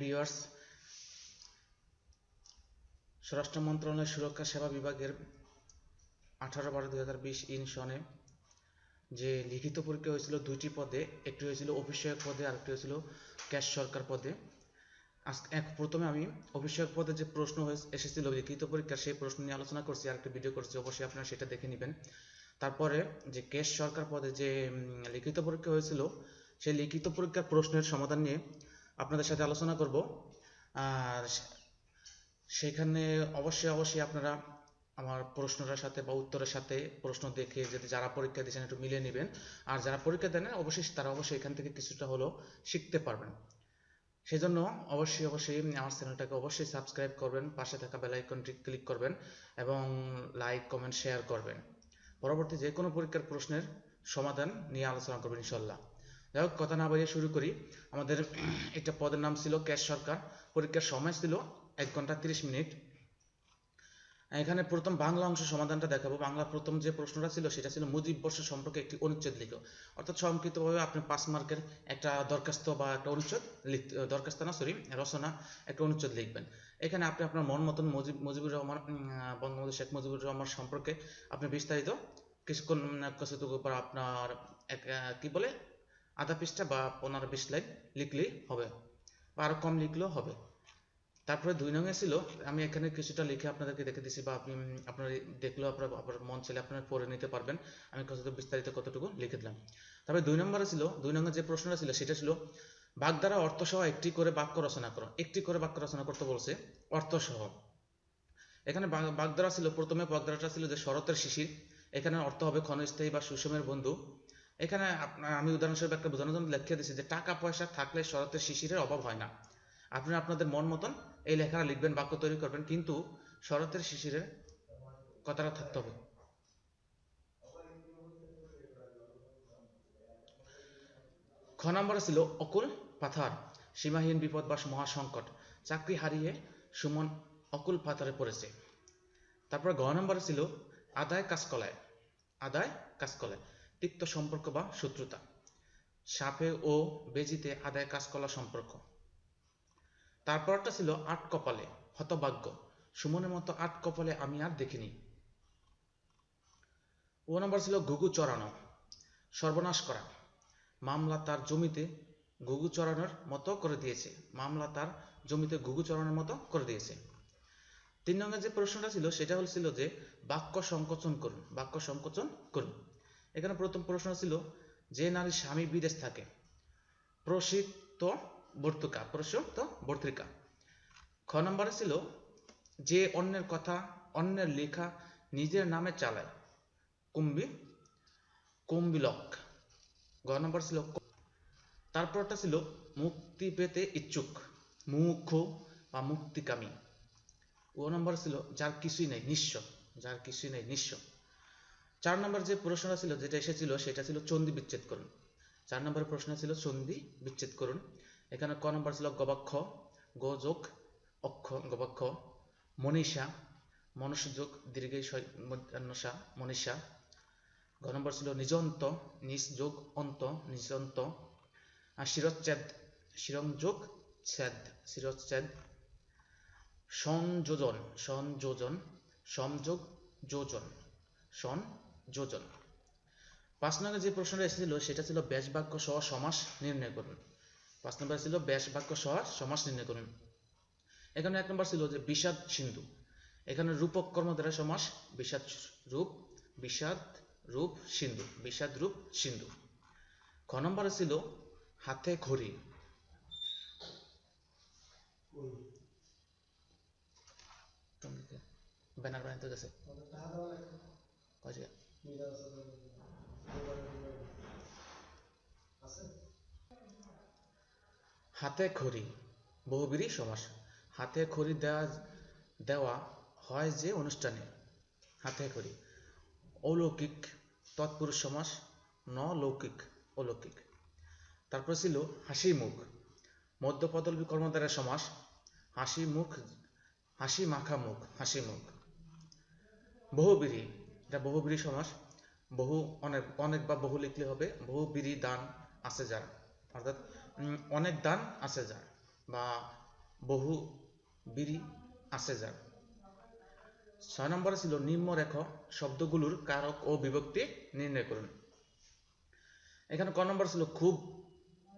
Viewers স্বরাষ্ট্র মন্ত্রণালয়ের সুরক্ষা সেবা বিভাগের আঠারো বারো দুই হাজার বিশ ইন সনে যে লিখিত পরীক্ষা হয়েছিল দুইটি পদে, একটি হয়েছিল অফিসিয়াক পদে আর একটি হয়েছিল ক্যাশ সরকার পদে। আজকে এক প্রথমে আমি অফিসিয়াক পদে যে প্রশ্ন এসেছিল লিখিত পরীক্ষা সেই প্রশ্ন নিয়ে আলোচনা করছি আর একটা ভিডিও করছি, অবশ্যই আপনারা সেটা দেখে নেবেন। তারপরে যে ক্যাশ সরকার পদে যে লিখিত পরীক্ষা হয়েছিল, সেই লিখিত পরীক্ষার প্রশ্নের সমাধান নিয়ে আপনাদের সাথে আলোচনা করব। আর সেখানে অবশ্যই অবশ্যই আপনারা আমার প্রশ্নটার সাথে বা উত্তরের সাথে প্রশ্ন দেখে যদি যারা পরীক্ষা দিয়েছেন একটু মিলিয়ে নেবেন। আর যারা পরীক্ষা দেন অবশ্যই তারা অবশ্যই এখান থেকে কিছুটা হলেও শিখতে পারবেন। সেজন্য অবশ্যই অবশ্যই আমার চ্যানেলটাকে অবশ্যই সাবস্ক্রাইব করবেন, পাশে থাকা বেল আইকনটি ক্লিক করবেন এবং লাইক, কমেন্ট, শেয়ার করবেন। পরবর্তী যে কোনো পরীক্ষার প্রশ্নের সমাধান নিয়ে আলোচনা করবেন ইনশাল্লাহ যাই হোক, কথা না বাড়িয়ে শুরু করি। আমাদের একটা পদের নাম ছিল ক্যাশ সরকার। পরীক্ষার সময় ছিল এক ঘণ্টা তিরিশ মিনিট। এখানে প্রথম বাংলা অংশ সমাধানটা দেখাবো। বাংলা প্রথম যে প্রশ্নটা ছিল, সেটা ছিল মুজিব বর্ষ সম্পর্কে একটি অনুচ্ছেদ লিখো। অর্থাৎ সংক্ষিপ্তভাবে আপনি পাঁচ মার্কের একটা দরখাস্ত বা একটা অনুচ্ছেদ লিখতে দরখাস্ত না সরি রচনা, একটা অনুচ্ছেদ লিখবেন। এখানে আপনি আপনার মন মতন মুজিব মুজিবুর রহমান বঙ্গবন্ধু শেখ মুজিবুর রহমান সম্পর্কে আপনি বিস্তারিত, কিছুক্ষণ কিছুটুকু পর আপনার এক কি বলে? আধা পৃষ্ঠা বা পনেরো বিশ লাইন লিখলেই হবে বা আরও কম লিখলেও হবে। তারপরে দুই নঙে ছিল, আমি এখানে কিছুটা লিখে আপনাদেরকে দেখে দিছি বা আপনি, আপনার দেখলেও আপনার আপনার মন চাইলে আপনারা পড়ে নিতে পারবেন। আমি কতটুকু বিস্তারিত কতটুকু লিখে দিলাম। তারপরে দুই নম্বরে ছিল, দুই নম্বর যে প্রশ্নটা ছিল সেটা ছিল, বাগধারা অর্থসহ একটি করে বাক্য রচনা করো, একটি করে বাক্য রচনা করতে বলছে অর্থসহ। এখানে বাগ- বাগধারা ছিল, প্রথমে বাগধারাটা ছিল যে শরতের শিশির, এখানে অর্থ হবে ক্ষণস্থায়ী বা সুষমের বন্ধু এখানে আমি উদাহরণস্বরূপ একটা বোঝানোর জন্য লিখে দিয়েছি যে টাকা পয়সা থাকলে শরতের শিশিরের অভাব হয় না। আপনারা আপনাদের মন মতন এই লেখাটা লিখবেন, বাক্য তৈরি করবেন, কিন্তু শরতের শিশিরের কথাটা থাকতে হবে। খ নম্বরে ছিল অকুল পাথার, সীমাহীন বিপদ বা মহাসংকট। চাকরি হারিয়ে সুমন অকুল পাথারে পড়েছে। তারপর গ নম্বরে ছিল আদায় কাজকলায় আদায় কাজকলায়। তিক্ত সম্পর্ক বা শত্রুতা। সাপে ও বেজিতে আদায় কাজকলা সম্পর্ক। তারপরটা ছিল আট কপালে, হতভাগ্য। সুমনের মতো আট কপালে আমি আর দেখিনি। ও নম্বর ছিল ঘুঘু চড়ানো, সর্বনাশ করা। মামলা তার জমিতে ঘুঘু চড়ানোর মতো করে দিয়েছে। মামলা তার জমিতে ঘুঘু চড়ানোর মতো করে দিয়েছে। তিন নম্বর যে প্রশ্নটা ছিল, সেটা হচ্ছিল যে, বাক্য সংকোচন করুন, বাক্য সংকোচন করুন। এখানে প্রথম প্রশ্ন ছিল, যে নারী স্বামী বিদেশ থাকে। প্রসিদ্ধ বর্তুকা, প্রসিদ্ধ বর্তিকা। খ নম্বরে ছিল, যে অন্যের কথা, অন্যের লেখা নিজের নামে চালায়। কুম্বি কুম্বিলক গ নম্বর ছিল তারপরটা ছিল, মুক্তি পেতে ইচ্ছুক মুখ্য বা মুক্তিকামী। ও নম্বর ছিল, যার কিছুই নেই, নিঃস্ব, যার কিছুই নেই, নিঃস্ব। চার নম্বর যে প্রশ্নটা ছিল, যেটা এসেছিল, সেটা ছিল চন্দি বিচ্ছেদ করুন। চার নম্বর প্রশ্ন ছিল চন্দি বিচ্ছেদ করুন। এখানে ক নম্বর ছিল গবাক্ষ গোযোগ অক্ষ, গবাক্ষ, মনীষা, মনুষ্যযোগ দীর্ঘই মনুষা। ঘ নম্বর ছিল নিজন্ত নিজ যোগ অন্ত, নিজন্ত। আর শিরচ্ছেদ শিরংযোগ ছেদ, শিরচ্ছেদ। সংযোজন সংযোজন সংযোগ যোজন। সংযোজন পাঁচ নম্বরে যে প্রশ্নটা এসেছিল সেটা ছিল ব্যাস বাক্য সহ সমাস নির্ণয় করুন। পাঁচ নম্বরে ছিল ব্যাস বাক্য সহ সমাস নির্ণয় করুন। এখানে এক নম্বর ছিল যে বিষাদ সিন্ধু। এখানে রূপক কর্ম দ্বারা সমাস বিষাদ রূপ বিষাদ রূপ সিন্ধু বিষাদ রূপ সিন্ধু। খ নম্বরে ছিল হাতে ঘড়ি। ব্যানার বানাইতে গেছে কয়টা? হাতে খড়ি বহুবিরী সমাস। হাতে খড়ি দেওয়া দেওয়া হয় যে অনুষ্ঠানে। হাতে খড়ি, অলৌকিক, তৎপুরুষ সমাস ন লৌকিক অলৌকিক। তারপর ছিল হাসি মুখ। মধ্যপদলবী কর্মদ্বারা সমাস, হাসি মুখ, হাসি মাখা মুখ, হাসি মুখ। বহুবিরী এটা বহুবিরী সমাস, বহু অনেক অনেক বা বহু লিখলে হবে, বহু বহুবিরী দান আছে যার। অর্থাৎ অনেক দান আছে যার বা বহু বিড়ি আছে যার। ছয় নম্বরে ছিল নিম্নরেখ শব্দগুলোর কারক ও বিভক্তি নির্ণয় করুন। এখানে ক নম্বর ছিল খুব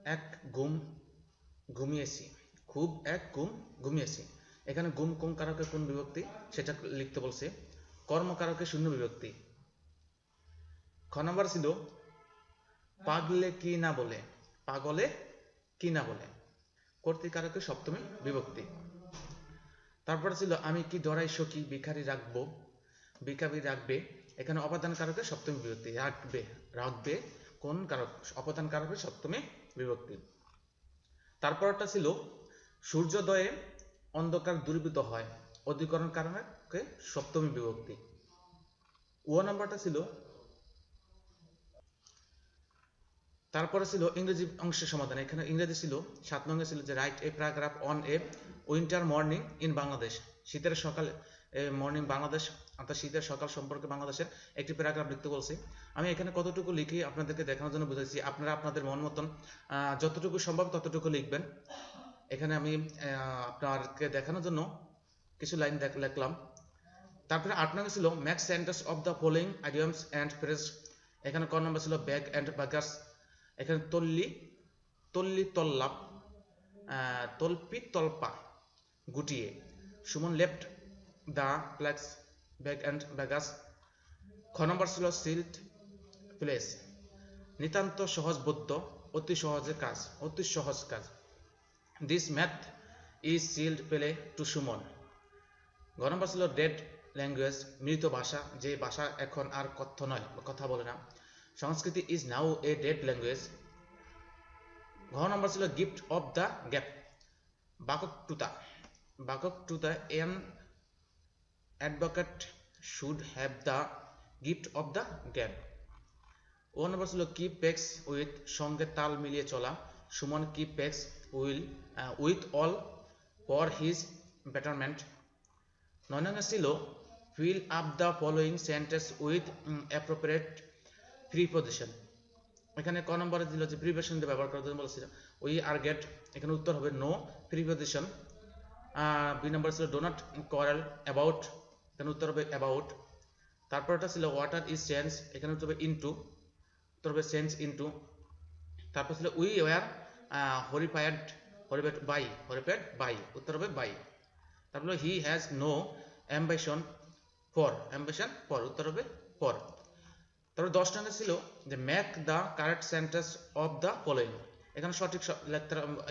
এক ঘুম ঘুমিয়েছি। খুব এক ঘুম ঘুমিয়েছি। এখানে ঘুম কোন কারকে কোন বিভক্তি? সেটা লিখতে বলছে কর্মকারকে শূন্য বিভক্তি। খ নম্বর ছিল, পাগলে কি না বলে? পাগলে কি না বলে? কর্তৃকারকে সপ্তমী বিভক্তি। তারপরে ছিল, আমি কি ডরাই সখী ভিখারি রাখব? ভিখারি রাখবে, এখানে অপাদান কারকে সপ্তমী বিভক্তি। রাখবে রাখবে, কোন কারক? অপাদান কারকে সপ্তমী বিভক্তি। তারপরটা ছিল, সূর্যোদয়ে অন্ধকার দূরীভূত হয়। অধিকরণ কারণকে সপ্তমী বিভক্তি। ও নাম্বারটা ছিল, তারপরে ছিল ইংরেজি অংশের সমাধান। এখানে ইংরেজি ছিল, সাত নম্বরে ছিল যে write a paragraph on a winter morning in Bangladesh শীতের সকাল মর্নিং বাংলাদেশ, অর্থাৎ শীতের সকাল সম্পর্কে বাংলাদেশের একটি প্যারাগ্রাফ লিখতে বলছি। আমি এখানে কতটুকু লিখি আপনাদেরকে দেখানোর জন্য বুঝেছি আপনারা আপনাদের মন মতন যতটুকু সম্ভব ততটুকু লিখবেন। এখানে আমি আপনাকে দেখানোর জন্য কিছু লাইন লিখলাম। তারপরে আট নম্বর ছিল make sentence of the following idioms and phrase এখানে ক নম্বর ছিল ব্যাগ অ্যান্ড বাগার্স এখানে তল্লি তল্লি তল্লাপ তল্পি তল্পা, গুটিয়ে। Suman left the flax bag and baggage খ নম্বর ছিল সিল্ড প্লেস নিতান্ত সহজ সহজবোধ্য অতি সহজে কাজ, অতি সহজ কাজ। This math is child play to Suman. ঘ নম্বর ছিল ডেড ল্যাঙ্গুয়েজ মৃত ভাষা, যে ভাষা এখন আর কথ্য নয় কথা বলে না। Sanskrit is now a dead language ঘ নম্বর ছিল গিফট অফ দ্য গ্যাপ বাককটুতা। বাককটুতা an advocate should have the gift of the gab ও নম্বর ছিল কি পেক্স উইথ সঙ্গে তাল মিলিয়ে চলা। Suman keep pace will with all for his betterment নয় নম্বর ছিল fill up the following sentence with appropriate preposition এখানে ক নম্বরে দিল যে প্রিপোজিশন দিয়ে ব্যবহার করার জন্য বলেছিল উই আর গেট এখানে উত্তর হবে নো প্রিপোজিশন বি নম্বর ছিল ডো নট কোয়ারেল অ্যাবাউট এখানে উত্তর হবে অ্যাবাউট তারপরটা ছিল ওয়াটার ইজ চেঞ্জ এখানে উত্তর হবে ইনটু উত্তর হবে চেঞ্জ ইনটু তারপর ছিল we were horrified horrified by horrified by উত্তর হবে বাই তারপর he has no ambition for ambition for উত্তর হবে ফর তারপর দশ নম্বর ছিল যে make the correct sentence of the following এখানে সঠিক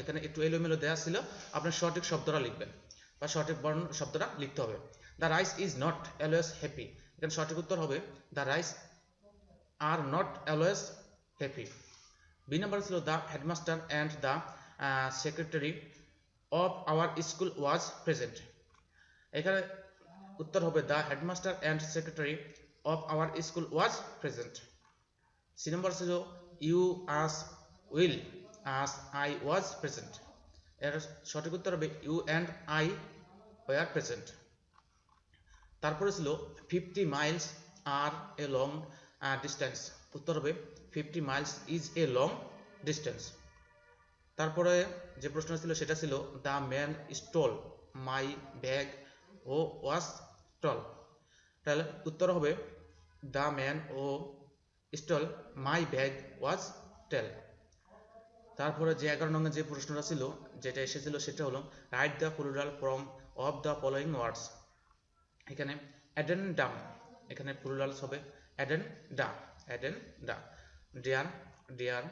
এখানে একটু এলোমেলো দেওয়া ছিল। আপনার সঠিক শব্দটা লিখবেন বা সঠিক বর্ণ শব্দটা লিখতে হবে। The rich is not always happy এখানে সঠিক উত্তর হবে the rich are not always happy B নম্বর ছিল the headmaster and the secretary of our school was present এখানে উত্তর হবে the headmaster and secretary of our school was present C নম্বর ছিল you as well as I was present এর সঠিক উত্তর হবে you and I were present তারপরে ছিল fifty miles are a long distance উত্তর হবে fifty miles is a long distance তারপরে যে প্রশ্ন ছিল সেটা ছিল the man stole my bag who was tall তাহলে উত্তর হবে, the man who stole, my bag was tall. তারপরে যে এগারো নম্বর যে প্রশ্নটা ছিল, যেটা এসেছিল সেটা হলো, write the plural form of the following words. এখানে অ্যাডেন ডাম এখানে প্লুরালস হবে, অ্যাডেন ডা অ্যাডেন ডা। ডিয়ার ডিয়ার,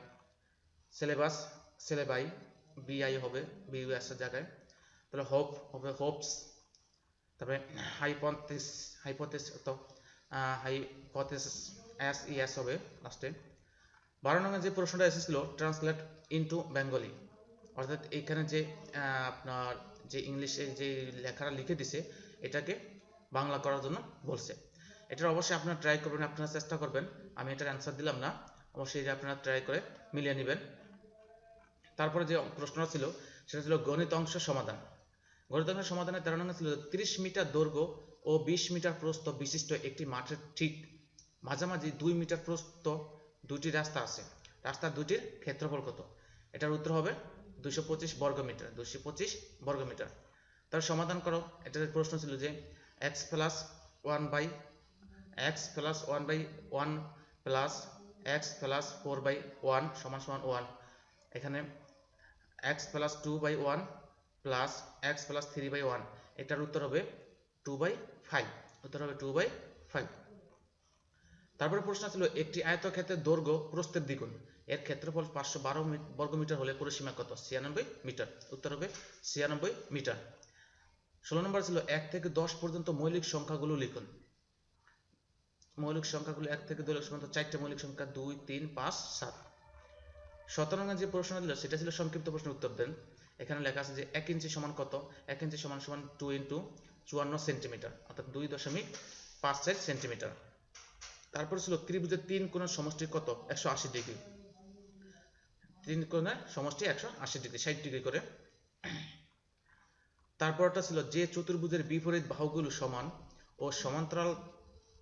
সিলেবাস, সিলেবাই, বিআই হবে বিইউএস এর জায়গায়। তাহলে হোপ, হবে হোপস। তারপরে হাইপোথিস হাইপোথিস তো হাইপোথিস এস ই এস হবে লাস্টে বারো নম্বর যে প্রশ্নটা এসেছিল ট্রান্সলেট ইনটু বেঙ্গলি অর্থাৎ এখানে যে আপনার যে ইংলিশে যে লেখাটা লিখে দিছে, এটাকে বাংলা করার জন্য বলছে। এটার অবশ্যই আপনারা ট্রাই করবেন, আপনারা চেষ্টা করবেন। আমি এটার অ্যান্সার দিলাম না। অবশ্যই এটা আপনারা ট্রাই করে মিলিয়ে নেবেন। তারপরে যে প্রশ্নটা ছিল, সেটা ছিল গণিত অংশ সমাধান। গণিত অংশ সমাধানের নম্বর ছিল তিরিশ মিটার দৈর্ঘ্য ও বিশ মিটার প্রস্থ বিশিষ্ট একটি মাঠের ঠিক মাঝামাঝি দুই মিটার প্রস্থ দুটি রাস্তা আছে। রাস্তার দুটির ক্ষেত্রফল কত? এটার উত্তর হবে দুশো পঁচিশ বর্গমিটার দুশো পঁচিশ বর্গমিটার তার সমাধান করো। এটার প্রশ্ন ছিল যে X plus one by X plus one by one plus X plus four by one সমান সমান ওয়ান এখানে X plus two by one plus X plus three by one এটার উত্তর হবে টু বাই ফাইভ উত্তর হবে টু বাই ফাইভ তারপরে প্রশ্ন ছিল, একটি আয়তক্ষেত্রের দৈর্ঘ্য প্রস্থের দ্বিগুণ, এর ক্ষেত্রফল পাঁচশো বারো বর্গমিটার হলে পরিসীমা কত? ছিয়ানব্বই মিটার, উত্তর হবে ছিয়ানব্বই মিটার। ষোলো নম্বর ছিল, এক থেকে দশ পর্যন্ত মৌলিক সংখ্যাগুলো লিখুন। মৌলিক সংখ্যাগুলো এক থেকে দশ পর্যন্ত, চারটে মৌলিক সংখ্যা দুই, তিন, পাঁচ, সাত। নম্বর যে প্রশ্ন দিল সেটা ছিল সংক্ষিপ্ত প্রশ্নের উত্তর দেন। এখানে লেখা আছে যে এক ইঞ্চি সমান কত? এক ইঞ্চি সমান সমান টু ইন্টু চুয়ান্ন সেন্টিমিটার অর্থাৎ দুই দশমিক পাঁচ চার সেন্টিমিটার তারপর ছিল ত্রিভুজের তিন কোণের সমষ্টি কত? একশো আশি ডিগ্রি। তিন কোণের সমষ্টি একশো আশি ডিগ্রি, ষাট ডিগ্রি করে। তারপরটা ছিল যে চতুর্ভুজের বিপরীত বাহুগুলো সমান ও সমান্তরাল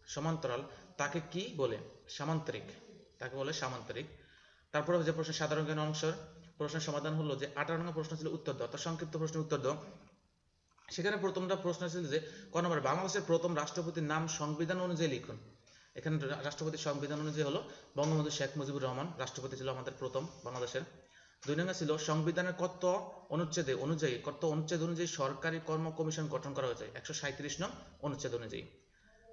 সমান্তরাল তাকে কি বলে? সামান্তরিক। তাকে বলে সামান্তরিক। তারপরে যে প্রশ্ন সাধারণ জ্ঞান অংশের। প্রশ্নের সমাধান হলো যে আঠারো নম্বর প্রশ্ন ছিল উত্তর দাও। অর্থাৎ সংক্ষিপ্ত প্রশ্নের উত্তর দাও। সেখানে প্রথমটা প্রশ্ন ছিল যে ক নম্বর, বাংলাদেশের প্রথম রাষ্ট্রপতির নাম সংবিধান অনুযায়ী লিখুন। এখানে রাষ্ট্রপতির সংবিধান অনুযায়ী হলো বঙ্গবন্ধু শেখ মুজিবুর রহমান, রাষ্ট্রপতি ছিল আমাদের প্রথম বাংলাদেশের। দুই নম্বর ছিল সংবিধানের কত অনুচ্ছেদে অনুযায়ী, কত অনুচ্ছেদ অনুযায়ী সরকারি কর্ম কমিশন গঠন করা হয়েছে? একশো সাঁত্রিশ নং অনুচ্ছেদ অনুযায়ী।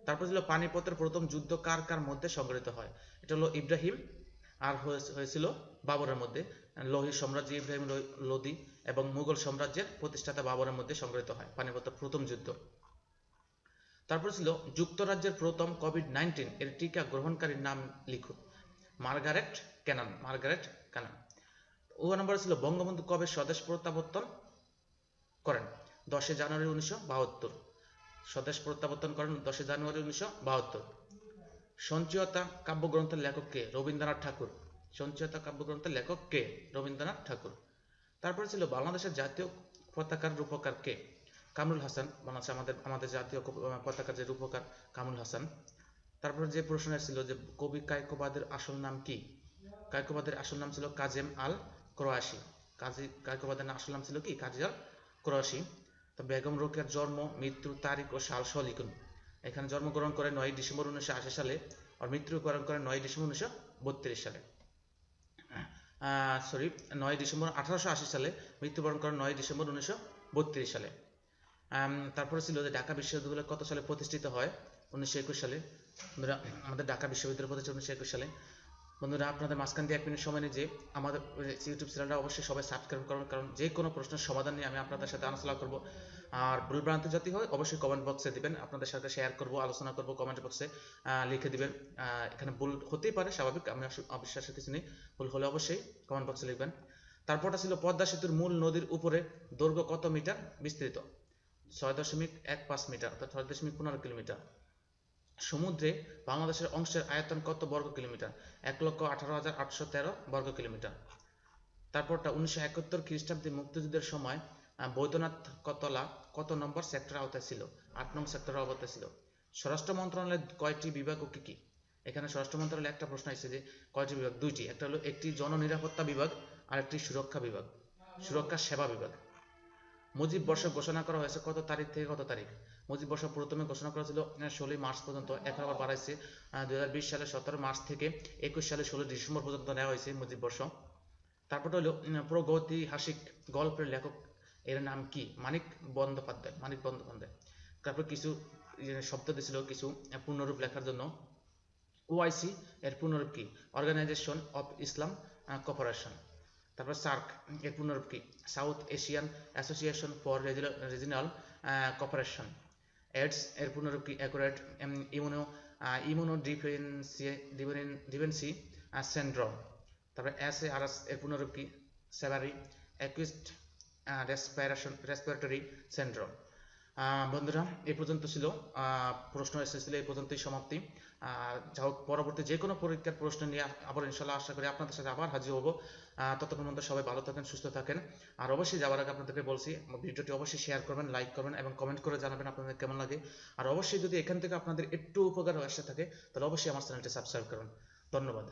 তারপর ছিল পানিপথের প্রথম যুদ্ধ কার কার মধ্যে সংঘটিত হয়? এটা হলো ইব্রাহিম, আর হয়েছিল বাবরের মধ্যে। লোহি সাম্রাজ্য ইব্রাহিম লোদি এবং মুঘল সাম্রাজ্যের প্রতিষ্ঠাতা বাবরের মধ্যে সংঘটিত হয় পানিপথের প্রথম যুদ্ধ। তারপর ছিল যুক্তরাজ্যের প্রথম কোভিড নাইন্টিন এর টিকা গ্রহণকারীর নাম লিখুন। মার্গারেট ক্যানন মার্গারেট ক্যানন ও নম্বর ছিল বঙ্গবন্ধু কবে স্বদেশ প্রত্যাবর্তন করেন? দশই জানুয়ারি উনিশশো বাহাত্তর। স্বদেশ প্রত্যাবর্তন করেন দশই জানুয়ারি উনিশশো বাহাত্তর। সঞ্চয়তা কাব্যগ্রন্থের লেখক কে? রবীন্দ্রনাথ ঠাকুর। সঞ্চয়তা কাব্যগ্রন্থের লেখক কে? রবীন্দ্রনাথ ঠাকুর। তারপরে ছিল বাংলাদেশের জাতীয় পতাকার রূপকার কে? কামরুল হাসান। বাংলাদেশ আমাদের আমাদের জাতীয় পতাকার যে রূপকার কামরুল হাসান। তারপরে যে প্রশ্ন ছিল যে কবি কায়কোবাদের আসল নাম কি? কায়কোবাদের আসল নাম ছিল কাজেম আল ক্রোয়াশি। কাজী, কায়কোবাদের আসল নাম ছিল কি? কাজী আল ক্রোয়াশি। তো বেগম রোকেয়ার জন্ম, মৃত্যু তারিখ ও সাল সহ লিখুন। এখানে জন্মগ্রহণ করে নয় ডিসেম্বর উনিশশো আশি সালে, আর মৃত্যু মৃত্যুবরণ করে নয় ডিসেম্বর উনিশশো বত্রিশ সালে। সরি নয় ডিসেম্বর আঠারোশো আশি সালে, মৃত্যুবরণ করেন নয় ডিসেম্বর উনিশশো বত্রিশ সালে। তারপরে ছিল যে ঢাকা বিশ্ববিদ্যালয় কত সালে প্রতিষ্ঠিত হয়? উনিশশো একুশ সালে। আমাদের ঢাকা বিশ্ববিদ্যালয় প্রতিষ্ঠিত উনিশশো একুশ সালে। বন্ধুরা, আপনাদের মাঝখান দিয়ে এক মিনিট সময় নিয়ে যে আমাদের ইউটিউব চ্যানেলটা অবশ্যই সবাই সাবস্ক্রাইব করুন, কারণ যে কোনো প্রশ্নের সমাধান নিয়ে আমি আপনাদের সাথে আলোচনা করব। আর ভুলভ্রান্তি যদি হয়, অবশ্যই কমেন্ট বক্সে দিবেন, আপনাদের সাথে শেয়ার করব, আলোচনা করব কমেন্ট বক্সে লিখে দিবেন। এখানে ভুল হতেই পারে, স্বাভাবিক, আমি অবিশ্বাসের কিছু নেই। ভুল হলে অবশ্যই কমেন্ট বক্সে লিখবেন। তারপরটা ছিল পদ্মা সেতুর মূল নদীর উপরে দৈর্ঘ্য কত মিটার বিস্তৃত? ছয় দশমিক এক পাঁচ মিটার, অর্থাৎ ছয় দশমিক পনেরো কিলোমিটার। সমুদ্রে বাংলাদেশের অংশের আয়তন কত বর্গ কিলোমিটার? এক লক্ষ আঠারো হাজার আটশো তেরো বর্গ কিলোমিটার। তারপরটা উনিশশো একাত্তর খ্রিস্টাব্দে মুক্তিযুদ্ধের সময় বৈদ্যনাথ কতলা কত নম্বর সেক্টর আওতায় ছিল? আট নম্বর সেক্টর আওতায় ছিল। স্বরাষ্ট্র মন্ত্রণালয়ের কয়টি বিভাগ ও কি কি? এখানে স্বরাষ্ট্র মন্ত্রণালয়ে একটা প্রশ্ন এসেছে যে, কয়টি বিভাগ? দুইটি। একটা হলো একটি জননিরাপত্তা বিভাগ আর একটি সুরক্ষা বিভাগ। সুরক্ষা সেবা বিভাগ। মুজিব বর্ষ ঘোষণা করা হয়েছে কত তারিখ থেকে কত তারিখ? মুজিব বর্ষ প্রথমে ঘোষণা করা ছিল ষোলোই মার্চ পর্যন্ত। এখন আবার বাড়াইছে। দুই হাজার বিশ সালে সতেরো মার্চ থেকে একুশ সালের ষোলো ডিসেম্বর পর্যন্ত নেওয়া হয়েছে মুজিব বর্ষ। তারপরটা হলো প্রগৈতিহাসিক গল্পের লেখক, এর নাম কি? মানিক বন্দ্যোপাধ্যায় মানিক বন্দ্যোপাধ্যায়। তারপর কিছু শব্দ দিয়েছিল কিছু পূর্ণরূপ লেখার জন্য। ওআইসি, এর পূর্ণরূপ কি? অর্গানাইজেশন অফ ইসলাম কপারেশন তারপর সার্ক, এর পূর্ণরূপ কি? South Asian association for regional cooperation AIDS এর পুনরুক্তি acquired immuno immuno deficiency deficiency syndrome তারপর এস এ আর এস এর পুনরুক্তি severe acute respiration respiratory syndrome বন্ধুরা এই পর্যন্ত ছিল প্রশ্ন এসেছিল এই পর্যন্তই সমাপ্তি। যা হোক পরবর্তী যে কোনো পরীক্ষার প্রশ্ন নিয়ে আবার ইনশাল্লাহ আশা করি আপনাদের সাথে আবার হাজির হব। ততক্ষণ পর্যন্ত সবাই ভালো থাকেন, সুস্থ থাকেন। আর অবশ্যই যাওয়ার আগে আপনাদেরকে বলছি ভিডিওটি অবশ্যই শেয়ার করবেন, লাইক করবেন এবং কমেন্ট করে জানাবেন আপনাদের কেমন লাগে। আর অবশ্যই যদি এখান থেকে আপনাদের একটু উপকার এসে থাকে, তাহলে অবশ্যই আমার চ্যানেলটি সাবস্ক্রাইব করবেন ধন্যবাদ।